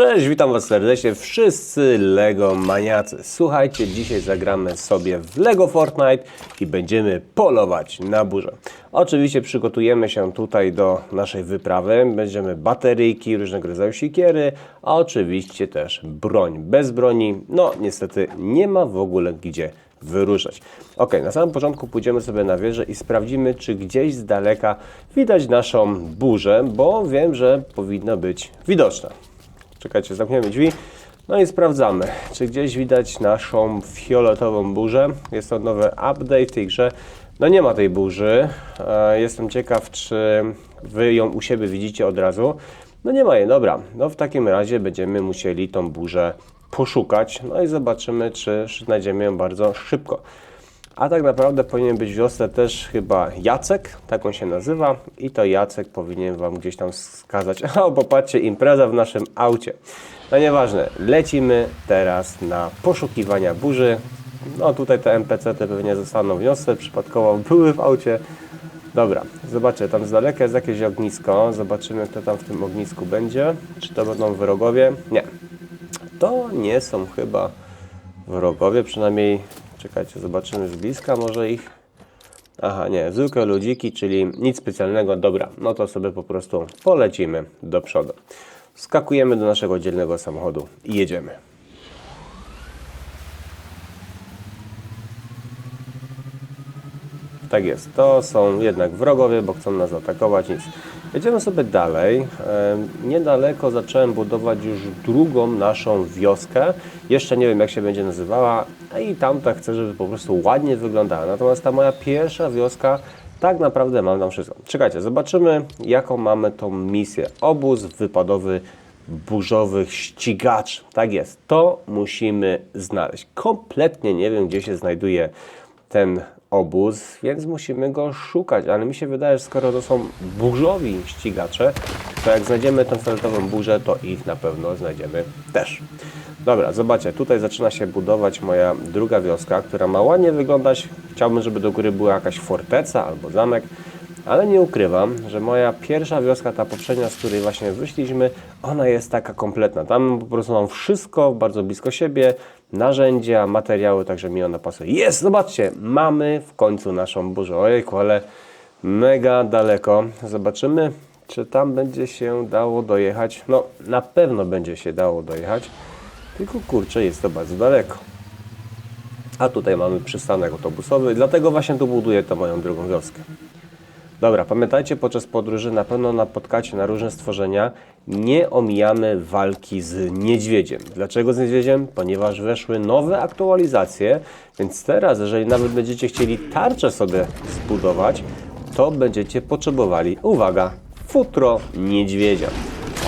Cześć, witam Was serdecznie, wszyscy LEGO maniacy. Słuchajcie, dzisiaj zagramy sobie w LEGO Fortnite i będziemy polować na burzę. Oczywiście przygotujemy się tutaj do naszej wyprawy. Będziemy bateryjki, różnego rodzaju sikiery, a oczywiście też broń. Bez broni, no niestety nie ma w ogóle gdzie wyruszać. Ok, na samym początku pójdziemy sobie na wieżę i sprawdzimy, czy gdzieś z daleka widać naszą burzę, bo wiem, że powinna być widoczna. Czekajcie, zamkniemy drzwi. No i sprawdzamy, czy gdzieś widać naszą fioletową burzę. Jest to nowy update w tej grze. No nie ma tej burzy. E, Jestem ciekaw, czy Wy ją u siebie widzicie od razu. No nie ma jej, dobra. No w takim razie będziemy musieli tą burzę poszukać. No i zobaczymy, czy znajdziemy ją bardzo szybko. A tak naprawdę powinien być w wiosce też chyba Jacek, tak on się nazywa. I to Jacek powinien Wam gdzieś tam wskazać. O, popatrzcie, impreza w naszym aucie. No nieważne, lecimy teraz na poszukiwania burzy. No tutaj te NPC te pewnie zostaną w wiosce, przypadkowo były w aucie. Dobra, zobaczcie, tam z daleka jest jakieś ognisko. Zobaczymy, kto tam w tym ognisku będzie. Czy to będą wrogowie? Nie. To nie są chyba wrogowie, przynajmniej czekajcie, zobaczymy z bliska może ich. Aha, nie, zwykłe ludziki, czyli nic specjalnego. Dobra, no to sobie po prostu polecimy do przodu. Skakujemy do naszego dzielnego samochodu i jedziemy. Tak jest, to są jednak wrogowie, bo chcą nas atakować, nic. Jedziemy sobie dalej. Niedaleko zacząłem budować już drugą naszą wioskę. Jeszcze nie wiem jak się będzie nazywała a i tamta chcę, żeby po prostu ładnie wyglądała. Natomiast ta moja pierwsza wioska tak naprawdę mam tam wszystko. Czekajcie, zobaczymy jaką mamy tą misję. Obóz wypadowy burzowych ścigaczy. Tak jest, to musimy znaleźć. Kompletnie nie wiem gdzie się znajduje ten obóz, więc musimy go szukać, ale mi się wydaje, że skoro to są burzowi ścigacze, to jak znajdziemy tę fioletową burzę, to ich na pewno znajdziemy też. Dobra, zobaczcie, tutaj zaczyna się budować moja druga wioska, która ma ładnie wyglądać. Chciałbym, żeby do góry była jakaś forteca albo zamek, ale nie ukrywam, że moja pierwsza wioska, ta poprzednia, z której właśnie wyszliśmy, ona jest taka kompletna. Tam po prostu mam wszystko bardzo blisko siebie, narzędzia, materiały, także mi ona pasuje. Jest, zobaczcie, mamy w końcu naszą burzę. Ojejku, ale mega daleko. Zobaczymy, czy tam będzie się dało dojechać. No, na pewno będzie się dało dojechać, tylko kurczę, jest to bardzo daleko. A tutaj mamy przystanek autobusowy, dlatego właśnie tu buduję tę moją drugą wioskę. Dobra, pamiętajcie, podczas podróży na pewno napotkacie na różne stworzenia. Nie omijamy walki z niedźwiedziem. Dlaczego z niedźwiedziem? Ponieważ weszły nowe aktualizacje, więc teraz, jeżeli nawet będziecie chcieli tarczę sobie zbudować, to będziecie potrzebowali, uwaga, futro niedźwiedzia.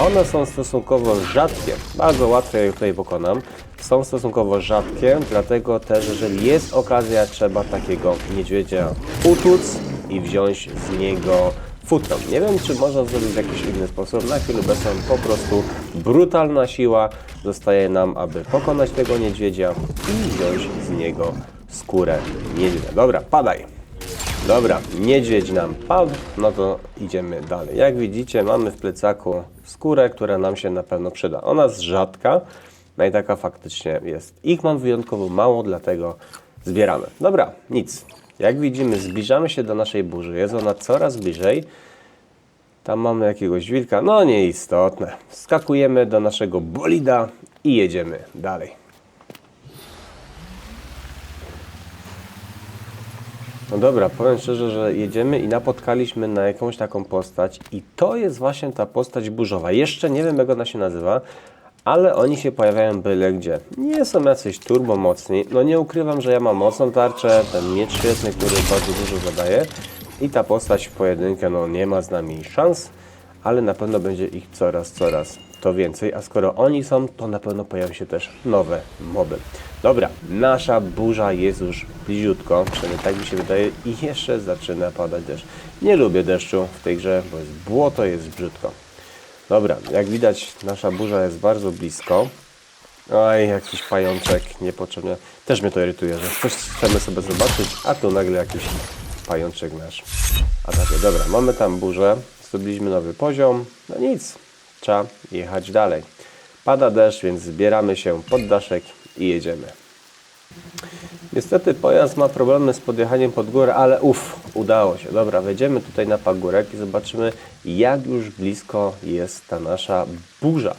One są stosunkowo rzadkie, bardzo łatwo je tutaj pokonam. Są stosunkowo rzadkie, dlatego też, jeżeli jest okazja, trzeba takiego niedźwiedzia utłuc i wziąć z niego futro. Nie wiem, czy można zrobić w jakiś inny sposób. Na chwilę obecną po prostu brutalna siła zostaje nam, aby pokonać tego niedźwiedzia i wziąć z niego skórę niedźwiedzia. Dobra, padaj. Dobra, niedźwiedź nam padł, no to idziemy dalej. Jak widzicie, mamy w plecaku skórę, która nam się na pewno przyda. Ona jest rzadka, no i taka faktycznie jest. Ich mam wyjątkowo mało, dlatego zbieramy. Dobra, nic. Jak widzimy, zbliżamy się do naszej burzy. Jest ona coraz bliżej. Tam mamy jakiegoś wilka, no nieistotne. Skakujemy do naszego bolida i jedziemy dalej. No dobra, powiem szczerze, że jedziemy i napotkaliśmy na jakąś taką postać i to jest właśnie ta postać burzowa. Jeszcze nie wiem jak ona się nazywa, ale oni się pojawiają byle gdzie. Nie są jacyś turbo mocni. No nie ukrywam, że ja mam mocną tarczę, ten miecz świetny, który bardzo dużo zadaje i ta postać w pojedynkę no nie ma z nami szans, ale na pewno będzie ich coraz, coraz to więcej, a skoro oni są, to na pewno pojawią się też nowe moby. Dobra, nasza burza jest już bliziutko, przynajmniej tak mi się wydaje i jeszcze zaczyna padać deszcz. Nie lubię deszczu w tej grze, bo jest błoto, jest brzydko. Dobra, jak widać nasza burza jest bardzo blisko. Oj, jakiś pajączek niepotrzebny. Też mnie to irytuje, że coś chcemy sobie zobaczyć, a tu nagle jakiś pajączek nasz atakuje. Dobra, mamy tam burzę, zdobyliśmy nowy poziom. No nic, trzeba jechać dalej. Pada deszcz, więc zbieramy się pod daszek i jedziemy. Niestety pojazd ma problemy z podjechaniem pod górę, ale uff, udało się. Dobra, wejdziemy tutaj na pagórek i zobaczymy, jak już blisko jest ta nasza burza.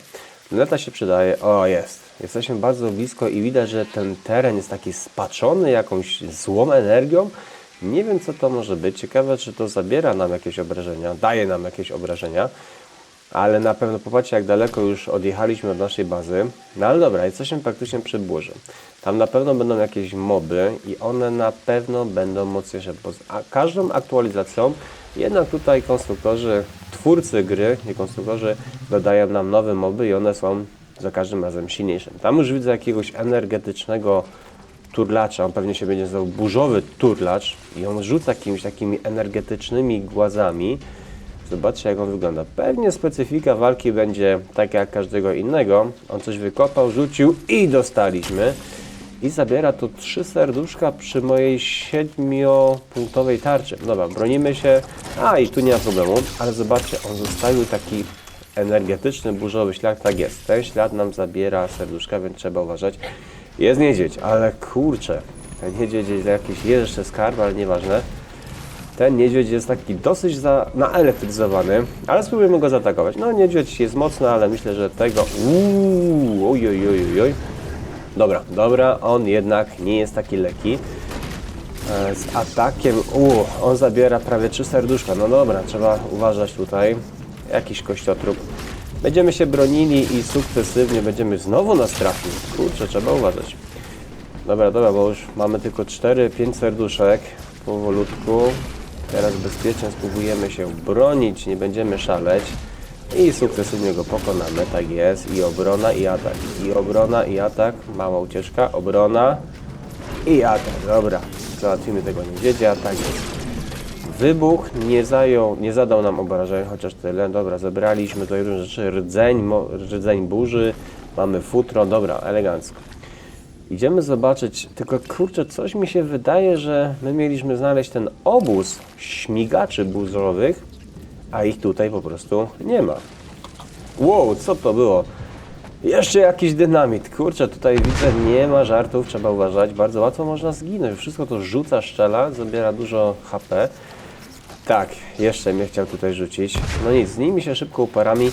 Luneta się przydaje. O, jest. Jesteśmy bardzo blisko i widać, że ten teren jest taki spaczony jakąś złą energią. Nie wiem, co to może być. Ciekawe, czy to zabiera nam jakieś obrażenia, daje nam jakieś obrażenia. Ale na pewno popatrzcie, jak daleko już odjechaliśmy od naszej bazy. No ale dobra, jesteśmy praktycznie przy burzy. Tam na pewno będą jakieś moby i one na pewno będą mocniejsze. Bo z każdą aktualizacją jednak tutaj konstruktorzy, twórcy gry, nie konstruktorzy, dodają nam nowe moby i one są za każdym razem silniejsze. Tam już widzę jakiegoś energetycznego turlacza, on pewnie się będzie nazywał burzowy turlacz i on rzuca jakimiś takimi energetycznymi głazami. Zobaczcie jak on wygląda. Pewnie specyfika walki będzie taka jak każdego innego. On coś wykopał, rzucił i dostaliśmy. I zabiera to trzy serduszka przy mojej siedmiopunktowej tarczy. Dobra, bronimy się. A i tu nie ma problemu, ale zobaczcie, on zostawił taki energetyczny, burzowy ślad. Tak jest, ten ślad nam zabiera serduszka, więc trzeba uważać. Jest niedźwiedź, ale kurczę, ten niedźwiedź jest jakiś jeszcze skarb, ale nieważne. Ten niedźwiedź jest taki dosyć za, naelektryzowany, ale spróbujemy go zaatakować. No niedźwiedź jest mocny, ale myślę, że tego... Uuu, oj, oj, oj, oj. Dobra, dobra, on jednak nie jest taki lekki. E, Z atakiem, uuu, on zabiera prawie trzy serduszka. No dobra, trzeba uważać tutaj. Jakiś kościotrup. Będziemy się bronili i sukcesywnie będziemy znowu nas trafił. Kurczę, trzeba uważać. Dobra, dobra, bo już mamy tylko 4-5 serduszek. Powolutku. Teraz bezpiecznie spróbujemy się bronić, nie będziemy szaleć. I sukcesywnie go pokonamy, tak jest. I obrona, i atak. I obrona, i atak. Mała ucieczka, obrona i atak. Dobra, załatwimy tego niedźwiedzia, tak jest. Wybuch nie, zajął, nie zadał nam obrażeń, chociaż tyle. Dobra, zebraliśmy tutaj różne rzeczy. Rdzeń, rdzeń burzy, mamy futro, dobra, elegancko. Idziemy zobaczyć, tylko kurczę, coś mi się wydaje, że my mieliśmy znaleźć ten obóz śmigaczy burzowych, a ich tutaj po prostu nie ma. Wow, co to było? Jeszcze jakiś dynamit. Kurczę, tutaj widzę, nie ma żartów, trzeba uważać. Bardzo łatwo można zginąć. Wszystko to rzuca, szczela, zabiera dużo HP. Tak, jeszcze mnie chciał tutaj rzucić. No nic, z nimi się szybko uparami.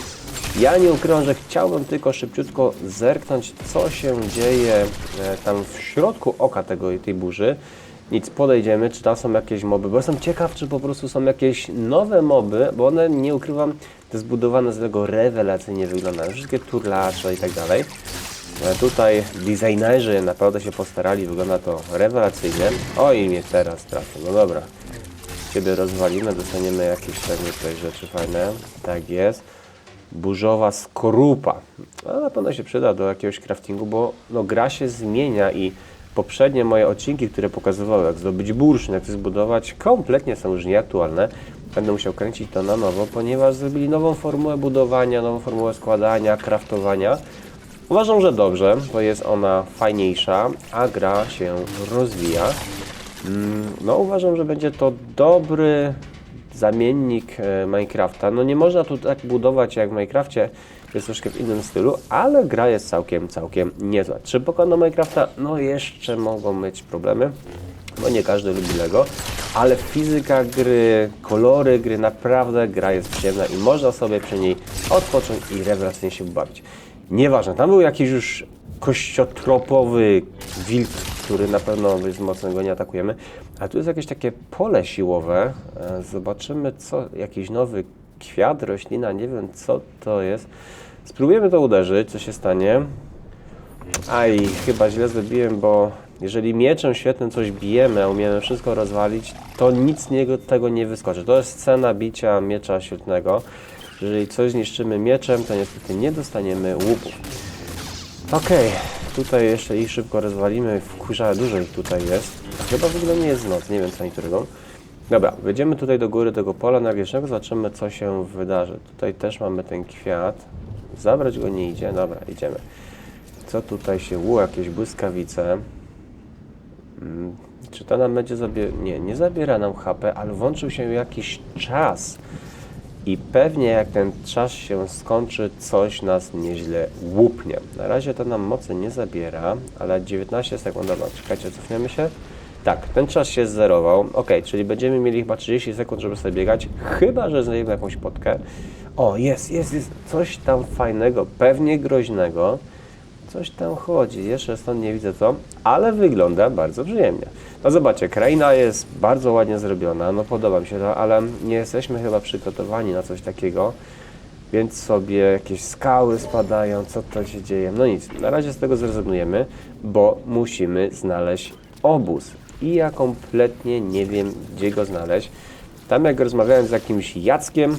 Ja nie że chciałbym tylko szybciutko zerknąć, co się dzieje e, tam w środku oka tego, tej burzy. Nic, podejdziemy, czy tam są jakieś moby, bo jestem ciekaw, czy po prostu są jakieś nowe moby, bo one, nie ukrywam, te zbudowane z tego rewelacyjnie wyglądają. Wszystkie turlacze i tak dalej. E, Tutaj designerzy naprawdę się postarali, wygląda to rewelacyjnie. Oj, mnie teraz trafił, no dobra. Ciebie rozwalimy, dostaniemy jakieś pewnie tutaj rzeczy fajne. Tak jest. Burzowa skorupa. A na pewno się przyda do jakiegoś craftingu, bo no, gra się zmienia i poprzednie moje odcinki, które pokazywały jak zdobyć bursztyn, jak zbudować, kompletnie są już nieaktualne. Będę musiał kręcić to na nowo, ponieważ zrobili nową formułę budowania, nową formułę składania, craftowania. Uważam, że dobrze, bo jest ona fajniejsza, a gra się rozwija. Mm, No uważam, że będzie to dobry zamiennik e, Minecrafta. No nie można tu tak budować jak w Minecrafcie, jest troszkę w innym stylu, ale gra jest całkiem, całkiem niezła. Czy pokonam Minecrafta? No jeszcze mogą być problemy, bo nie każdy lubi Lego, ale fizyka gry, kolory gry, naprawdę gra jest przyjemna i można sobie przy niej odpocząć i rewelacyjnie się bawić. Nieważne, tam był jakiś już kościotropowy wilk, który na pewno jest mocno go nie atakujemy. A tu jest jakieś takie pole siłowe. E, Zobaczymy, co jakiś nowy kwiat, roślina, nie wiem co to jest. Spróbujemy to uderzyć, co się stanie. Aj, chyba źle zrobiłem, bo jeżeli mieczem świetnym coś bijemy, a umiemy wszystko rozwalić, to nic niego, tego nie wyskoczy. To jest scena bicia miecza świetnego. Jeżeli coś zniszczymy mieczem, to niestety nie dostaniemy łupów. Okej, tutaj jeszcze ich szybko rozwalimy. Wkurza, dużo ich tutaj jest. Chyba w ogóle nie jest noc, nie wiem co oni tu robią. Dobra, wejdziemy tutaj do góry tego pola energicznego, zobaczymy co się wydarzy. Tutaj też mamy ten kwiat. Zabrać go nie idzie, dobra, idziemy. Co tutaj się, u, jakieś błyskawice. Mm, Czy to nam będzie zabier... Nie, nie zabiera nam HP, ale włączył się jakiś czas. I pewnie jak ten czas się skończy, coś nas nieźle łupnie. Na razie to nam mocy nie zabiera, ale 19 sekund, dobra, czekajcie, cofniemy się. Tak, ten czas się zerował, ok, czyli będziemy mieli chyba 30 sekund, żeby sobie biegać, chyba, że znajdziemy jakąś potkę. O, jest, jest, jest, coś tam fajnego, pewnie groźnego. Coś tam chodzi, jeszcze stąd nie widzę co, ale wygląda bardzo przyjemnie. No zobaczcie, kraina jest bardzo ładnie zrobiona, no podoba mi się to, ale nie jesteśmy chyba przygotowani na coś takiego, więc sobie jakieś skały spadają, co to się dzieje. No nic, na razie z tego zrezygnujemy, bo musimy znaleźć obóz. I ja kompletnie nie wiem, gdzie go znaleźć. Tam jak rozmawiałem z jakimś Jackiem,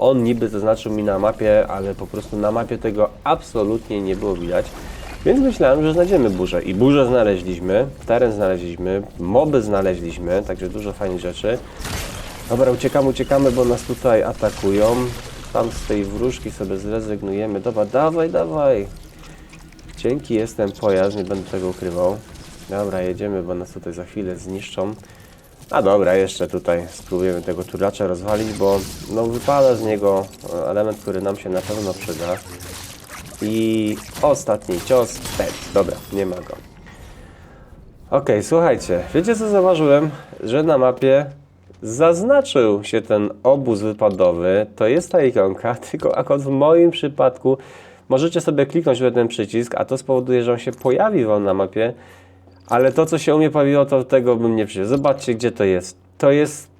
on niby zaznaczył mi na mapie, ale po prostu na mapie tego absolutnie nie było widać. Więc myślałem, że znajdziemy burzę. I burzę znaleźliśmy, teren znaleźliśmy, moby znaleźliśmy, także dużo fajnych rzeczy. Dobra, uciekamy, uciekamy, bo nas tutaj atakują. Tam z tej wróżki sobie zrezygnujemy. Dobra, dawaj, dawaj. Dzięki, jestem pojazd, nie będę tego ukrywał. Dobra, jedziemy, bo nas tutaj za chwilę zniszczą. A dobra, jeszcze tutaj spróbujemy tego turlacza rozwalić, bo no, wypada z niego e, element, który nam się na pewno przyda. I ostatni cios, pet. Dobra, nie ma go. Okej, słuchajcie, wiecie co zauważyłem? Że na mapie zaznaczył się ten obóz wypadowy. To jest ta ikonka, tylko akurat w moim przypadku możecie sobie kliknąć w ten przycisk, a to spowoduje, że on się pojawi wam na mapie. Ale to, co się u mnie pojawiło, to tego bym nie przyjął. Zobaczcie, gdzie to jest. To jest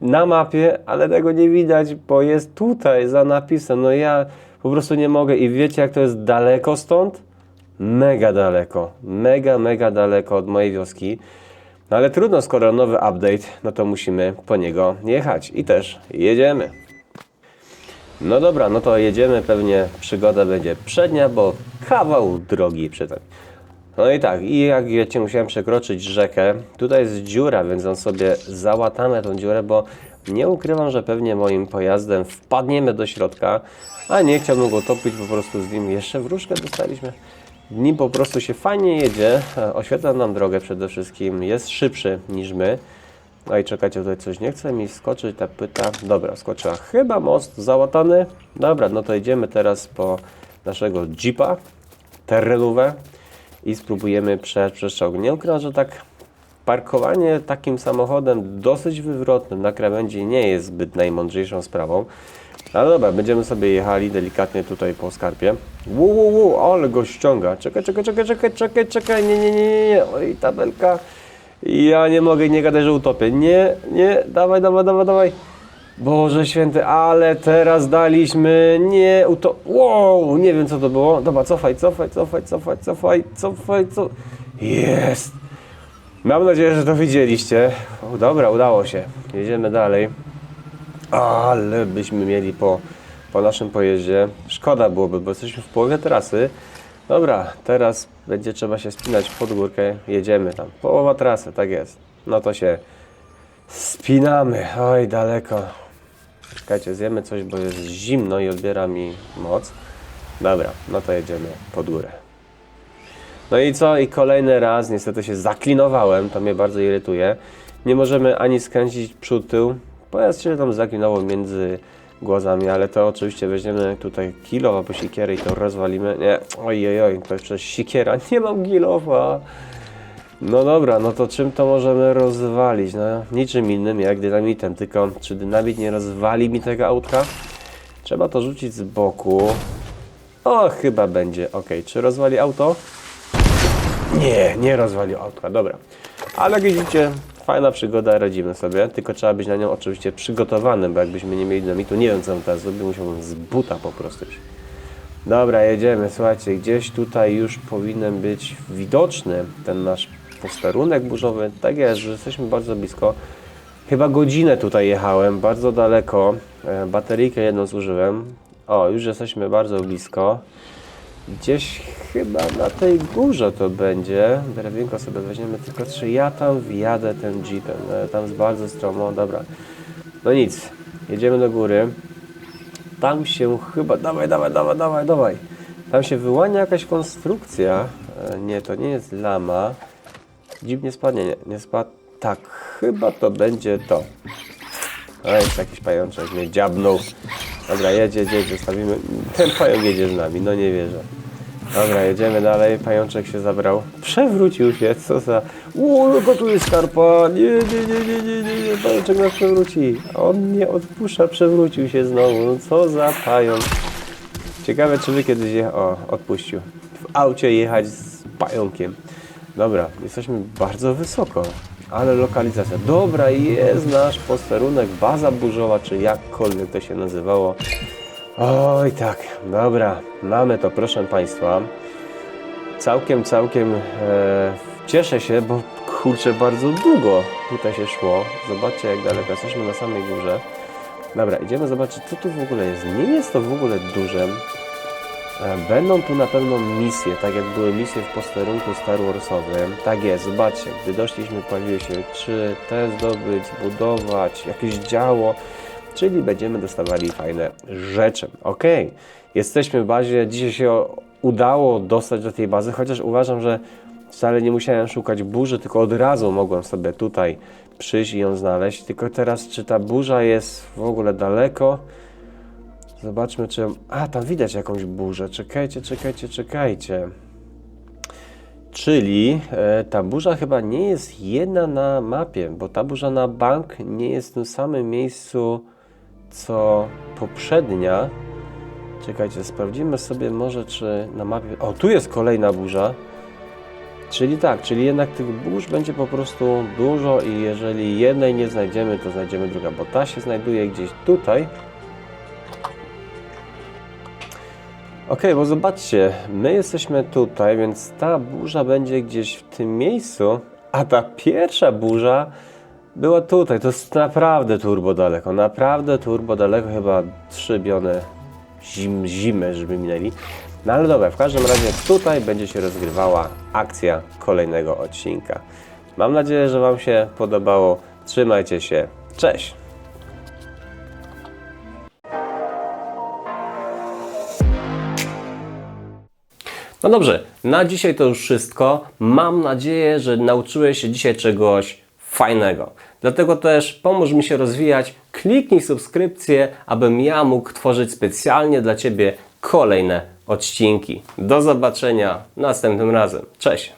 na mapie, ale tego nie widać, bo jest tutaj za napisem. No ja po prostu nie mogę. I wiecie, jak to jest daleko stąd? Mega daleko. Mega, mega daleko od mojej wioski. No ale trudno, skoro nowy update, no to musimy po niego jechać. I też jedziemy. No dobra, no to jedziemy. Pewnie przygoda będzie przednia, bo kawał drogi przed nami. No i tak, i jak wiecie, musiałem przekroczyć rzekę. Tutaj jest dziura, więc on sobie załatamy tą dziurę, bo nie ukrywam, że pewnie moim pojazdem wpadniemy do środka, a nie chciałbym go topić po prostu z nim. Jeszcze wróżkę dostaliśmy. Nim po prostu się fajnie jedzie, e, oświetla nam drogę przede wszystkim, jest szybszy niż my. No i czekajcie, tutaj coś nie chce mi skoczyć, ta pyta. Dobra, skoczyła. Chyba most załatany. Dobra, no to idziemy teraz po naszego jeepa, terenówę i spróbujemy czołg. Nie ukrywam, że tak parkowanie takim samochodem dosyć wywrotnym na krawędzi nie jest zbyt najmądrzejszą sprawą. Ale dobra, będziemy sobie jechali delikatnie tutaj po skarpie. Wu, wu, wu, ale go ściąga. Czekaj, czekaj, czekaj, czekaj, czekaj, czekaj, nie, nie, nie, nie, nie. Oj, tabelka. Ja nie mogę, nie gadać, że utopię. Nie, nie, dawaj, dawaj, dawaj, dawaj. Boże święty, ale teraz daliśmy, nie, uto... Wow, nie wiem co to było. Dobra, cofaj, cofaj, cofaj, cofaj, cofaj, cofaj, co... Jest! Mam nadzieję, że to widzieliście. O, dobra, udało się. Jedziemy dalej. Ale byśmy mieli po, po naszym pojeździe. Szkoda byłoby, bo jesteśmy w połowie trasy. Dobra, teraz będzie trzeba się spinać pod górkę. Jedziemy tam. Połowa trasy, tak jest. No to się spinamy. Oj, daleko. Czekajcie, zjemy coś, bo jest zimno i odbiera mi moc. Dobra, no to jedziemy pod górę. No i co? I kolejny raz niestety się zaklinowałem, to mnie bardzo irytuje. Nie możemy ani skręcić przód, tył. Pojazd się tam zaklinował między głazami, ale to oczywiście weźmiemy tutaj kilo albo siekierę i to rozwalimy. Nie, oj, oj, to jest przecież siekiera, nie mam kilowa. No dobra, no to czym to możemy rozwalić? No niczym innym jak dynamitem, tylko czy dynamit nie rozwali mi tego autka? Trzeba to rzucić z boku. O, chyba będzie. Ok, czy rozwali auto? Nie, nie rozwalił autka, dobra. Ale widzicie, fajna przygoda, radzimy sobie, tylko trzeba być na nią oczywiście przygotowanym, bo jakbyśmy nie mieli dynamitu, nie wiem co bym teraz zrobił, musiałbym z buta po prostu iść. Dobra, jedziemy, słuchajcie, gdzieś tutaj już powinien być widoczny ten nasz posterunek burzowy. Tak jest, że jesteśmy bardzo blisko. Chyba godzinę tutaj jechałem, bardzo daleko. E, Bateryjkę jedną zużyłem. O, już jesteśmy bardzo blisko. Gdzieś chyba na tej górze to będzie. Drewinko sobie weźmiemy, tylko czy ja tam wjadę tym jeepem. E, Tam jest bardzo stromo, dobra. No nic, jedziemy do góry. Tam się chyba, dawaj, dawaj, dawaj, dawaj, dawaj. Tam się wyłania jakaś konstrukcja. E, Nie, to nie jest lama. Jeep nie spadnie, nie, nie spadł. Tak, chyba to będzie to. A jest jakiś pajączek, mnie dziabnął. Dobra, jedzie, jedzie, zostawimy. Ten pająk jedzie z nami, no nie wierzę. Dobra, jedziemy dalej. Pajączek się zabrał. Przewrócił się, co za... Uuu, go tu jest karpa! Nie, nie, nie, nie, nie, nie, nie. Pajączek nas przewróci. On nie odpuszcza, przewrócił się znowu. No co za pająk. Ciekawe, czy wy kiedyś je... O, odpuścił. W aucie jechać z pająkiem. Dobra, jesteśmy bardzo wysoko. Ale lokalizacja. Dobra, jest nasz posterunek, baza burzowa, czy jakkolwiek to się nazywało. Oj tak, dobra, mamy to, proszę Państwa. Całkiem, całkiem e, cieszę się, bo kurczę, bardzo długo tutaj się szło. Zobaczcie, jak daleko jesteśmy na samej górze. Dobra, idziemy zobaczyć, co tu w ogóle jest. Nie jest to w ogóle duże. E, Będą tu na pewno misje, tak jak były misje w posterunku Star Warsowym. Tak jest, zobaczcie, gdy doszliśmy, pojawiły się czy te zdobyć, budować, jakieś działo, czyli będziemy dostawali fajne rzeczy. Ok, jesteśmy w bazie, dzisiaj się udało dostać do tej bazy, chociaż uważam, że wcale nie musiałem szukać burzy, tylko od razu mogłem sobie tutaj przyjść i ją znaleźć. Tylko teraz, czy ta burza jest w ogóle daleko? Zobaczmy, czy. A, tam widać jakąś burzę. Czekajcie, czekajcie, czekajcie. Czyli e, ta burza chyba nie jest jedna na mapie, bo ta burza na bank nie jest w tym samym miejscu co poprzednia. Czekajcie, sprawdzimy sobie może, czy na mapie. O, tu jest kolejna burza. Czyli tak, czyli jednak tych burz będzie po prostu dużo i jeżeli jednej nie znajdziemy, to znajdziemy druga, bo ta się znajduje gdzieś tutaj. Ok, bo zobaczcie, my jesteśmy tutaj, więc ta burza będzie gdzieś w tym miejscu, a ta pierwsza burza była tutaj. To jest naprawdę turbo daleko, naprawdę turbo daleko, chyba trzy bione zim, zimy, żeby minęli. No ale dobra, w każdym razie tutaj będzie się rozgrywała akcja kolejnego odcinka. Mam nadzieję, że Wam się podobało. Trzymajcie się. Cześć! No dobrze, na dzisiaj to już wszystko. Mam nadzieję, że nauczyłeś się dzisiaj czegoś fajnego. Dlatego też pomóż mi się rozwijać. Kliknij subskrypcję, abym ja mógł tworzyć specjalnie dla Ciebie kolejne odcinki. Do zobaczenia następnym razem. Cześć!